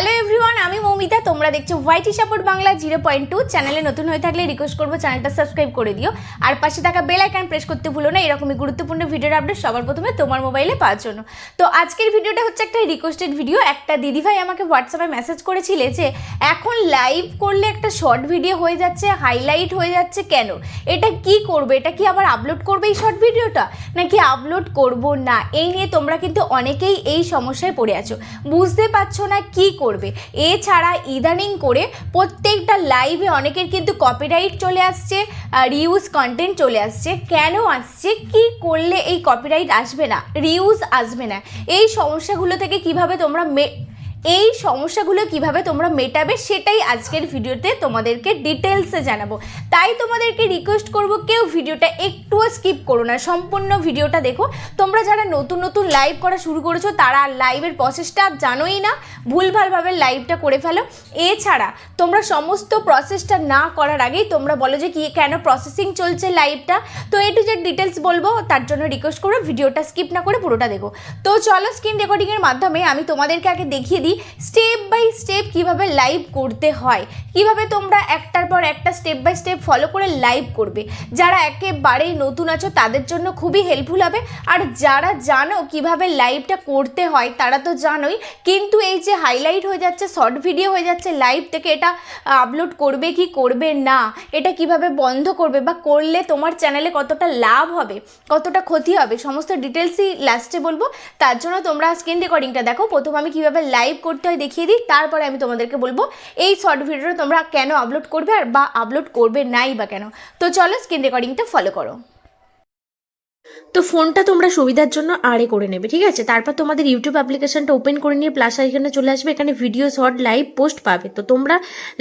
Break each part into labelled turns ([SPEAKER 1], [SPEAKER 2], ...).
[SPEAKER 1] Hello everyone আমি মৌমিতা, তোমরা দেখছ whitey support Bangla zero point two চ্যানেলে নতুন হয়ে থাকলে রিকোয়েস্ট করব, চ্যানেলটা সাবস্ক্রাইব করে দিও। আর পাশে থাকা বেল আইকন প্রেস করতে ভুলো না, এরকমই গুরুত্বপূর্ণ ভিডিওর আপডেট সবার প্রথমে তোমার মোবাইলে পাওয়ার জন্য। তো আজকের ভিডিওটা হচ্ছে একটা রিকোয়েস্টেড ভিডিও একটা দিদিভাই আমাকে হোয়াটসঅ্যাপে মেসেজ করেছিলে যে, এখন লাইভ করলে একটা শর্ট ভিডিও হয়ে যাচ্ছে হাইলাইট হয়ে যাচ্ছে কেন? এটা কি করবে? এটা কি আবার আপলোড করবে এই শর্ট ভিডিওটা নাকি আপলোড করব না? এই নিয়ে তোমরা কিন্তু অনেকেই এই সমস্যায় পড়ে আছো। বুঝতে পারছ না কি করবে? এছাড়া ইদানিং করে প্রত্যেকটা লাইভে অনেকের কিন্তু কপিরাইট চলে আসছে রিউজ কন্টেন্ট চলে আসছে। কেন আসছে? কি করলে এই কপিরাইট আসবে না? রিউজ আসবে না। এই সমস্যাগুলো থেকে কীভাবে তোমরা এই সমস্যাগুলো কীভাবে তোমরা মেটাবে সেটাই আজকের ভিডিওতে তোমাদেরকে ডিটেলসে জানাব। তাই তোমাদেরকে রিকোয়েস্ট করব, কেউ ভিডিওটা একটুও স্কিপ করো না। সম্পূর্ণ ভিডিওটা দেখো। তোমরা যারা নতুন নতুন লাইভ করা শুরু করেছ, তারা লাইভের প্রসেসটা জানোই না। ভুলভালভাবে লাইভটা করে ফেলো। এছাড়া তোমরা সমস্ত প্রসেসটা না করার আগেই তোমরা বলো যে কি, কেন প্রসেসিং চলছে লাইভটা তো এ টু যে ডিটেলস বলব, তার জন্য রিকোয়েস্ট করব। ভিডিওটা স্কিপ না করে পুরোটা দেখো। তো চলো স্ক্রিন রেকর্ডিংয়ের মাধ্যমে আমি তোমাদেরকে আগে দেখিয়ে দিই স্টেপ বাই স্টেপ কীভাবে লাইভ করতে হয়, কীভাবে তোমরা একটার পর একটা স্টেপ বাই স্টেপ ফলো করে লাইভ করবে। যারা একেবারেই নতুন আছো, তাদের জন্য খুবই হেল্পফুল হবে। আর যারা জানো কীভাবে লাইভটা করতে হয়, তারা তো জানোই, কিন্তু এই যে হাইলাইট হয়ে যাচ্ছে শর্ট ভিডিও হয়ে যাচ্ছে লাইভ থেকে, এটা আপলোড করবে কি করবে না, এটা কীভাবে বন্ধ করবে বা করলে তোমার চ্যানেলে কতটা লাভ হবে, কতটা ক্ষতি হবে, সমস্ত ডিটেলসই লাস্টে বলব। তার জন্য তোমরা স্ক্রিন রেকর্ডিংটা দেখো। প্রথম আমি কীভাবে লাইভ করতে হয়, দেখিয়ে দিই। তারপরে আমি তোমাদেরকে বলব, এই শর্ট ভিডিওটা তোমরা কেন আপলোড করবে আর বা আপলোড করবে নাই বা কেন? তো চলো স্ক্রিন রেকর্ডিংটা ফলো করো। তো ফোনটা তোমরা সুবিধার জন্য আড়ে করে নেবে, ঠিক আছে? তারপর তোমাদের ইউটিউব অ্যাপ্লিকেশনটা ওপেন করে নিয়ে প্লাস এখানে চলে আসবে। এখানে ভিডিও শর্ট লাইভ পোস্ট পাবে। তো তোমরা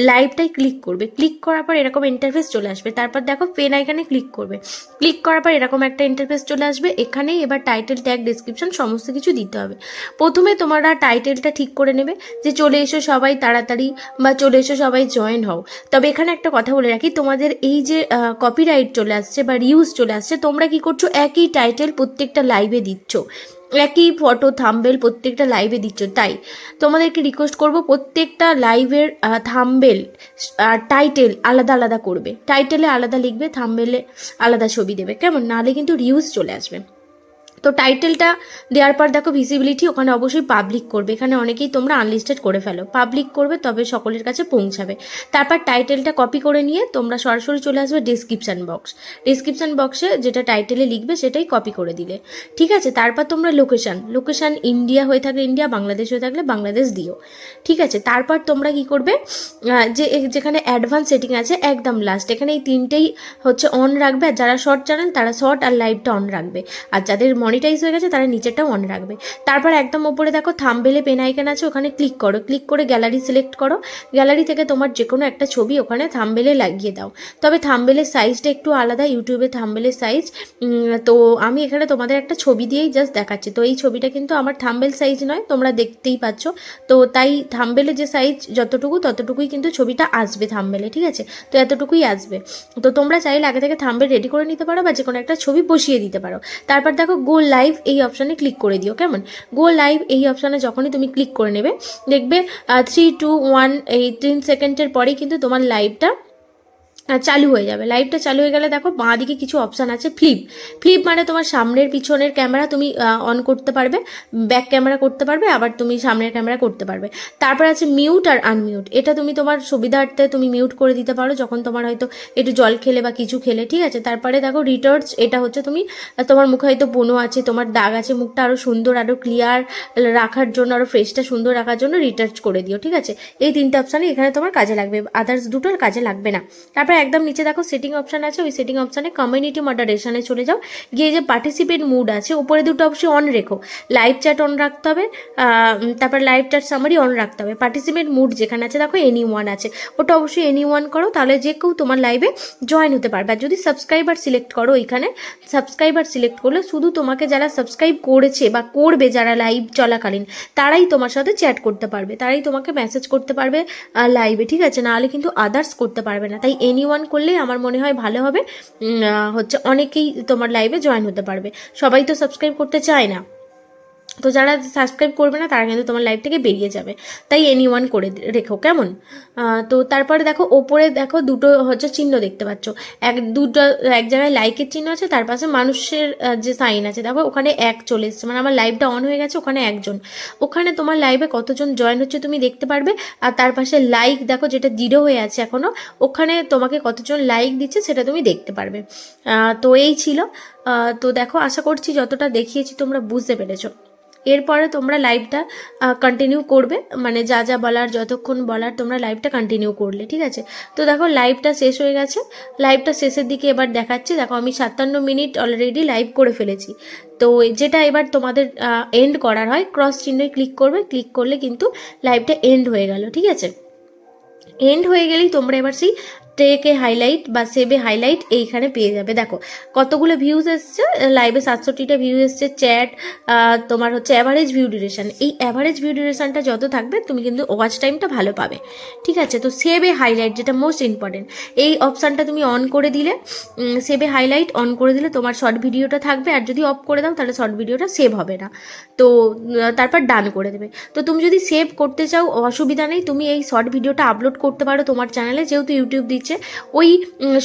[SPEAKER 1] লাইভটাই ক্লিক করবে। ক্লিক করার পর এরকম ইন্টারফেস চলে আসবে। তারপর দেখো পেন আইখানে ক্লিক করবে। ক্লিক করার পর এরকম একটা ইন্টারফেস চলে আসবে। এখানেই এবার টাইটেল ট্যাগ ডিসক্রিপশন সমস্ত কিছু দিতে হবে। প্রথমে তোমরা টাইটেলটা ঠিক করে নেবে যে চলে এসো সবাই তাড়াতাড়ি বা চলে এসো সবাই জয়েন হও। তবে এখানে একটা কথা বলে রাখি, তোমাদের এই যে কপিরাইট চলে আসছে বা রিউজ চলে আসছে, তোমরা কি করছ? একই টাইটেল প্রত্যেকটা লাইভে দিচ্ছ। একই ফটো থাম্বেল প্রত্যেকটা লাইভে দিচ্ছ। তাই তোমাদেরকে রিকোয়েস্ট করব প্রত্যেকটা লাইভের থাম্বেল আর টাইটেল আলাদা আলাদা করবে। টাইটেলে আলাদা লিখবে থাম্বেলে আলাদা ছবি দেবে। কেমন? নাহলে কিন্তু রিউজ চলে আসবে। তো টাইটেলটা দেওয়ার পর দেখো ভিজিবিলিটি ওখানে অবশ্যই পাবলিক করবে। এখানে অনেকেই তোমরা আনলিস্টেড করে ফেলো। পাবলিক করবে, তবে সকলের কাছে পৌঁছাবে। তারপর টাইটেলটা কপি করে নিয়ে তোমরা সরাসরি চলে আসবে ডিসক্রিপশান বক্স ডিসক্রিপশান বক্সে যেটা টাইটেলে লিখবে সেটাই কপি করে দিলে। ঠিক আছে? তারপর তোমরা লোকেশান লোকেশান ইন্ডিয়া হয়ে থাকলে ইন্ডিয়া বাংলাদেশ হয়ে থাকলে বাংলাদেশ দিও। ঠিক আছে? তারপর তোমরা কি করবে? যে যেখানে অ্যাডভান্স সেটিং আছে, একদম লাস্ট এখানে এই তিনটেই হচ্ছে অন রাখবে। আর যারা শর্ট চ্যানেল তারা শর্ট আর লাইভটা অন রাখবে। আর যাদের মনিটাইজ হয়ে গেছে, তারা নিচেরটাও অন রাখবে। তারপর একদম ওপরে দেখো থাম্বেলে পেন আইকন আছে, ওখানে ক্লিক করো। ক্লিক করে গ্যালারি সিলেক্ট করো। গ্যালারি থেকে তোমার যে কোনো একটা ছবি ওখানে থাম্বেলে লাগিয়ে দাও। তবে থাম্বেলের সাইজটা একটু আলাদা ইউটিউবে থাম্বেলের সাইজ তো আমি এখানে তোমাদের একটা ছবি দিয়েই জাস্ট দেখাচ্ছি। তো এই ছবিটা কিন্তু আমার থাম্বেল সাইজ নয়, তোমরা দেখতেই পাচ্ছ। তো তাই থাম্বেলে যে সাইজ যতটুকু, ততটুকুই কিন্তু ছবিটা আসবে থাম্বেলে ঠিক আছে? তো এতটুকুই আসবে। তো তোমরা চাইলে আগে থেকে থাম্বেল রেডি করে নিতে পারো বা যে কোনো একটা ছবি বসিয়ে দিতে পারো। তারপর দেখো গো লাইভ এই অপশানে ক্লিক করে দিও, কেমন? গো লাইভ এই অপশানে যখনই তুমি ক্লিক করে নেবে, দেখবে থ্রি টু ওয়ান এই তিন সেকেন্ডের পরেই কিন্তু তোমার লাইভটা চালু হয়ে যাবে। লাইভটা চালু হয়ে গেলে দেখো বাঁ দিকে কিছু অপশান আছে ফ্লিপ ফ্লিপ মানে তোমার সামনের পিছনের ক্যামেরা তুমি অন করতে পারবে ব্যাক ক্যামেরা করতে পারবে, আবার তুমি সামনের ক্যামেরা করতে পারবে। তারপর আছে মিউট আর আনমিউট এটা তুমি তোমার সুবিধার্থে তুমি মিউট করে দিতে পারো, যখন তোমার হয়তো একটু জল খেলে বা কিছু খেলে, ঠিক আছে? তারপরে দেখো রিটার্চ এটা হচ্ছে তুমি তোমার মুখে হয়তো বনো আছে, তোমার দাগ আছে, মুখটা আরও সুন্দর আরও ক্লিয়ার রাখার জন্য আরও ফ্রেশটা সুন্দর রাখার জন্য রিটার্চ করে দিও, ঠিক আছে? এই তিনটে অপশানই এখানে তোমার কাজে লাগবে। আদার্স দুটোর কাজে লাগবে না। তারপর একদম নিচে দেখো সেটিং অপশান আছে, ওই সেটিং অপশানে কমিউনিটি মডারেশনে চলে যাও। গিয়ে যে পার্টিসিপেট মুড আছে, উপরে দুটো অবশ্যই অন রেখো। লাইভ চ্যাট অন রাখতে হবে তারপর লাইভ চ্যাট সামারি অন রাখতে হবে। পার্টিসিপেট মুড যেখানে আছে, দেখো এনি ওয়ান আছে। ওটা অবশ্যই এনি ওয়ান করো, তাহলে যে কেউ তোমার লাইভে জয়েন হতে পারবে। আর যদি সাবস্ক্রাইবার সিলেক্ট করো এখানে সাবস্ক্রাইবার সিলেক্ট করলে শুধু তোমাকে যারা সাবস্ক্রাইব করেছে বা করবে যারা লাইভ চলাকালীন, তারাই তোমার সাথে চ্যাট করতে পারবে। তারাই তোমাকে মেসেজ করতে পারবে লাইভে ঠিক আছে? নাহলে কিন্তু আদার্স করতে পারবে না। তাই এনি ওয়ান করলে আমার মনে হয় ভালো হবে। হচ্ছে অনেকেই তোমার লাইভে জয়েন হতে পারবে। সবাই তো সাবস্ক্রাইব করতে চায় না। তো যারা সাবস্ক্রাইব করবে না, তারা কিন্তু তোমার লাইভ থেকে বেরিয়ে যাবে। তাই এনি ওয়ান করে রেখো, কেমন? তো তারপরে দেখো, ওপরে দেখো দুটো হচ্ছে চিহ্ন দেখতে পাচ্ছ। এক, দুটো, এক জায়গায় লাইকের চিহ্ন আছে, তার পাশে মানুষের যে সাইন আছে। দেখো, ওখানে এক চলে এসছে মানে আমার লাইভটা অন হয়ে গেছে, ওখানে একজন। ওখানে তোমার লাইভে কতজন জয়েন হচ্ছে তুমি দেখতে পারবে, আর তার পাশে লাইক দেখো, যেটা জিরো হয়ে আছে এখনও ওখানে তোমাকে কতজন লাইক দিচ্ছে সেটা তুমি দেখতে পারবে। তো এই ছিল। তো দেখো, আশা করছি যতটা দেখিয়েছি তোমরা বুঝতে পেরেছ। এরপরে তোমরা লাইভটা কন্টিনিউ করবে। মানে যা যা বলার, যতক্ষণ বলার তোমরা লাইভটা কন্টিনিউ করলে, ঠিক আছে? তো দেখো লাইভটা শেষ হয়ে গেছে। লাইভটা শেষের দিকে এবার দেখাচ্ছি। দেখো, আমি সাতান্ন মিনিট অলরেডি লাইভ করে ফেলেছি। তো যেটা এবার তোমাদের এন্ড করার হয় ক্রস চিহ্নে ক্লিক করবে। ক্লিক করলে কিন্তু লাইভটা এন্ড হয়ে গেল, ঠিক আছে? এন্ড হয়ে গেলেই তোমরা এবার সেই টেকে হাইলাইট বা সেভে হাইলাইট এইখানে পেয়ে যাবে। দেখো, কতগুলো ভিউজ এসছে লাইভে সাতষট্টিটা ভিউ এসছে চ্যাট তোমার হচ্ছে অ্যাভারেজ ভিউ ডিউরেশন এই অ্যাভারেজ ভিউ ডিউরেশনটা যত থাকবে, তুমি কিন্তু ওয়াচ টাইমটা ভালো পাবে। ঠিক আছে? তো সেভে হাইলাইট যেটা মোস্ট ইম্পর্টেন্ট এই অপশানটা তুমি অন করে দিলে সেভে হাইলাইট অন করে দিলে তোমার শর্ট ভিডিওটা থাকবে, আর যদি অফ করে দাও, তাহলে শর্ট ভিডিওটা সেভ হবে না। তো তারপর ডান করে দেবে। তো তুমি যদি সেভ করতে চাও, অসুবিধা নেই, তুমি এই শর্ট ভিডিওটা আপলোড করতে পারো তোমার চ্যানেলে যেহেতু ইউটিউব দিচ্ছে ওই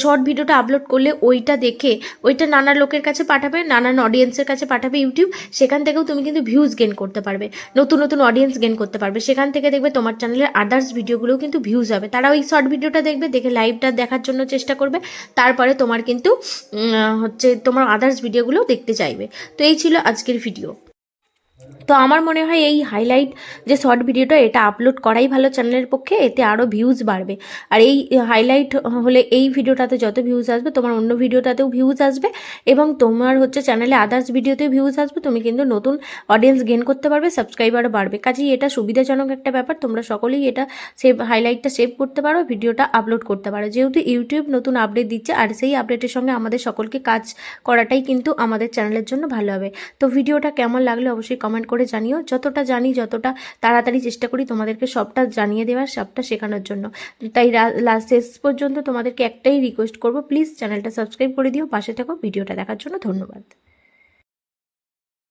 [SPEAKER 1] শর্ট ভিডিওটা আপলোড করলে ওইটা দেখে, ওইটা নানা লোকের কাছে পাঠাবে, নানান অডিয়েন্সের কাছে পাঠাবে ইউটিউব সেখান থেকেও তুমি কিন্তু ভিউজ গেন করতে পারবে, নতুন নতুন অডিয়েন্স গেন করতে পারবে, সেখান থেকে দেখবে তোমার চ্যানেলের আদার্স ভিডিওগুলোও কিন্তু ভিউজ হবে। তারা ওই শর্ট ভিডিওটা দেখবে, দেখে লাইভটা দেখার জন্য চেষ্টা করবে, তারপরে তোমার কিন্তু হচ্ছে তোমার আদার্স ভিডিওগুলো দেখতে চাইবে। তো এই ছিল আজকের ভিডিও তো আমার মনে হয় এই হাইলাইট যে শর্ট ভিডিওটা এটা আপলোড করাই ভালো চ্যানেলের পক্ষে, এতে আরও ভিউজ বাড়বে। আর এই হাইলাইট হলে এই ভিডিওটাতে যত ভিউজ আসবে, তোমার অন্য ভিডিওটাতেও ভিউজ আসবে এবং তোমার হচ্ছে চ্যানেলে আদার্স ভিডিওতেও ভিউজ আসবে, তুমি কিন্তু নতুন অডিয়েন্স গেন করতে পারবে সাবস্ক্রাইবারও বাড়বে। কাজেই এটা সুবিধাজনক একটা ব্যাপার, তোমরা সকলেই এটা সেভ হাইলাইটটা সেভ করতে পারো ভিডিওটা আপলোড করতে পারো। যেহেতু ইউটিউব নতুন আপডেট দিচ্ছে, আর সেই আপডেটের সঙ্গে আমাদের সকলকে কাজ করাটাই কিন্তু আমাদের চ্যানেলের জন্য ভালো হবে। তো ভিডিওটা কেমন লাগলে, অবশ্যই কমেন্ট জানিও, যতটা জানি, যতটা তাড়াতাড়ি চেষ্টা করি তোমাদেরকে সবটা জানিয়ে দেওয়ার, সবটা শেখানোর জন্য। তাই শেষ পর্যন্ত তোমাদেরকে একটাই রিকোয়েস্ট করব প্লিজ চ্যানেলটা সাবস্ক্রাইব করে দিও। পাশে থাকো ভিডিওটা দেখার জন্য ধন্যবাদ।